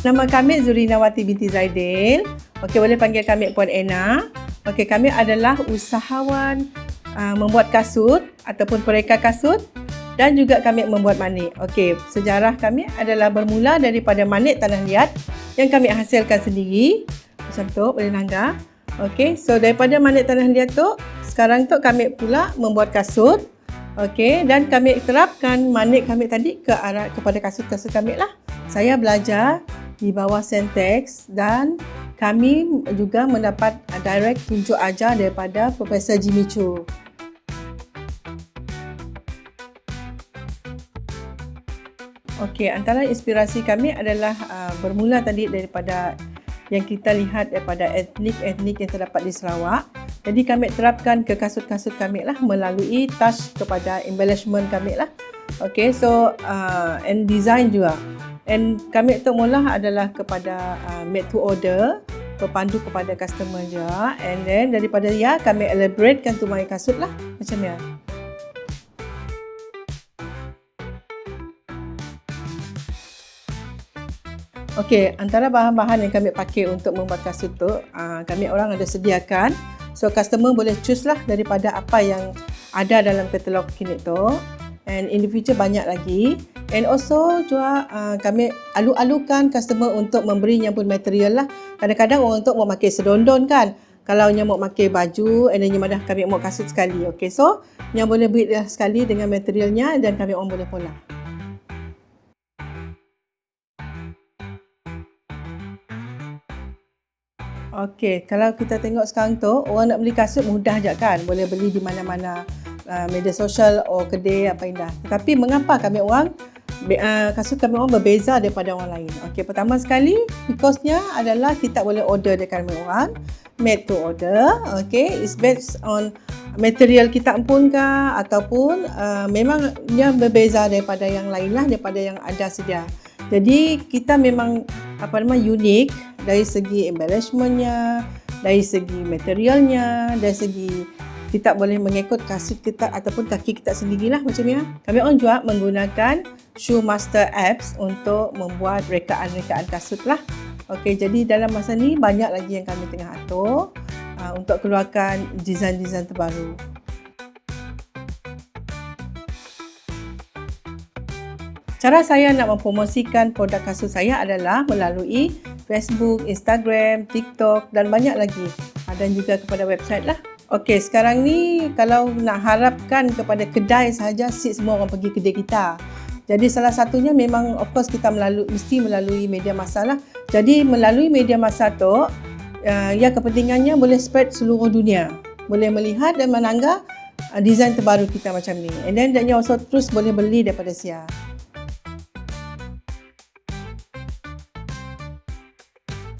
Nama kami Zurinawati binti Zaidil. Okey, boleh panggil kami Puan Ena. Okey, kami adalah usahawan uh, membuat kasut ataupun pereka kasut dan juga kami membuat manik. Okey, sejarah kami adalah bermula daripada manik tanah liat yang kami hasilkan sendiri. Macam tu, boleh langgar. Okey, so daripada manik tanah liat tu, sekarang tu kami pula membuat kasut. Okey, dan kami terapkan manik kami tadi ke arah kepada kasut-kasut kami lah. Saya belajar di bawah Sentex dan kami juga mendapat direct tunjuk ajar daripada Profesor Jimmy Chu. Okey, antara inspirasi kami adalah uh, bermula tadi daripada yang kita lihat daripada etnik-etnik yang terdapat di Sarawak. Jadi kami terapkan ke kasut-kasut kami lah melalui touch kepada embellishment kami lah. Okey, so uh, and design juga. And kami tu mula adalah kepada uh, made to order, berpandu kepada customer je. And then daripada ya kami elaboratekan tu my kasut lah macam ya. Okey, antara bahan-bahan yang kami pakai untuk membuat kasut tu, uh, kami orang ada sediakan. So customer boleh choose lah daripada apa yang ada dalam katalog kini tu. And in the future banyak lagi. And also juga uh, kami alu-alukan customer untuk memberi pun material lah. Kadang-kadang orang untuk mau pakai sedondon kan. Kalau mau pakai baju and then mana kami mau kasut sekali. Okay, so yang boleh beri sekali dengan materialnya dan kami orang boleh pola. Okey, kalau kita tengok sekarang tu, orang nak beli kasut mudah je kan. Boleh beli di mana-mana uh, media sosial atau kedai apa indah. Tetapi mengapa kami orang uh, kami orang berbeza daripada orang lain. Okey, pertama sekali because-nya adalah kita boleh order dekat kami orang made to order. Okey, it's based on material kita pun ke ataupun uh, memangnya berbeza daripada yang lain lah daripada yang ada sedia. Jadi kita memang apa nama unik dari segi embellishmentnya, dari segi materialnya, dari segi kita boleh mengikut kasut kita ataupun kaki kita sendirilah macam ni. Kami orang juga menggunakan Shoemaster apps untuk membuat rekaan-rekaan kasut lah. Okey, jadi dalam masa ni banyak lagi yang kami tengah atur uh, untuk keluarkan desain-desain terbaru. Cara saya nak mempromosikan produk kasut saya adalah melalui Facebook, Instagram, TikTok dan banyak lagi. Dan juga kepada website lah. Okey, sekarang ni kalau nak harapkan kepada kedai sahaja, sit semua orang pergi kedai kita. Jadi salah satunya memang of course kita melalui mesti melalui media massa lah. Jadi melalui media massa tu uh, ya kepentingannya boleh spread seluruh dunia. Boleh melihat dan menangga uh, desain terbaru kita macam ni. And then dan also terus boleh beli daripada sia.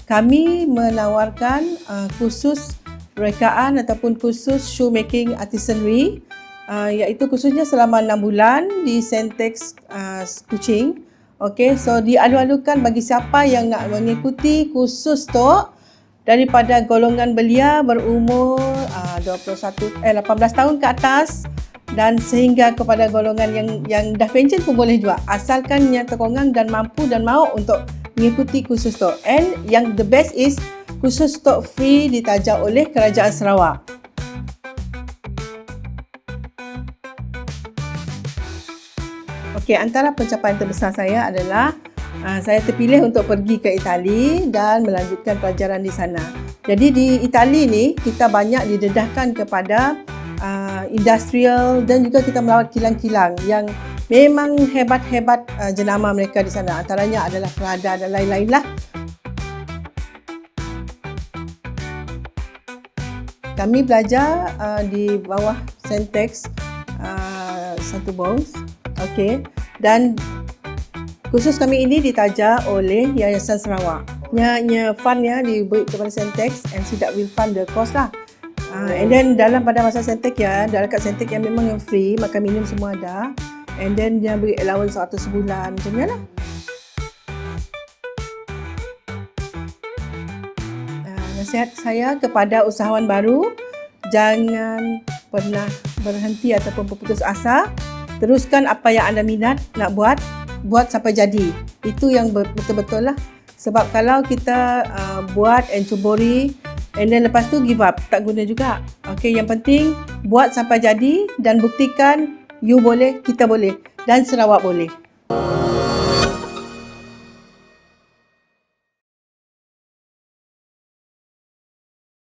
Kami menawarkan uh, khusus rekaan ataupun kursus shoemaking artisanry uh, iaitu kursusnya selama 6 bulan di Sentex uh, Kuching. Okey, so dialu-alukan bagi siapa yang nak mengikuti kursus tu daripada golongan belia berumur uh, 21 eh 18 tahun ke atas dan sehingga kepada golongan yang yang dah pension pun boleh juga asalkan yang terkongang dan mampu dan mahu untuk mengikuti kursus tu. And yang the best is khusus stok free ditaja oleh Kerajaan Sarawak. Okey, antara pencapaian terbesar saya adalah uh, saya terpilih untuk pergi ke Itali dan melanjutkan pelajaran di sana. Jadi di Itali ni kita banyak didedahkan kepada uh, industrial dan juga kita melawat kilang-kilang yang memang hebat-hebat uh, jenama mereka di sana. Antaranya adalah Prada dan lain-lain lah. Kami belajar uh, di bawah Sentex uh, satu bongs. Okey. Dan khusus kami ini ditaja oleh Yayasan Sarawak. Nya nya fund ya diberi kepada Sentex and tidak will fund the cost lah. Uh, and then dalam pada masa Sentex ya, dalam kat Sentex yang memang yang free, makan minum semua ada. And then dia beri allowance satu sebulan macam ni lah. Nasihat saya kepada usahawan baru jangan pernah berhenti ataupun berputus asa teruskan apa yang anda minat nak buat buat sampai jadi itu yang betul-betul lah Sebab kalau kita uh, buat and cuburi and then lepas tu give up, tak guna juga. Okay, yang penting buat sampai jadi dan buktikan you boleh, kita boleh dan Sarawak boleh.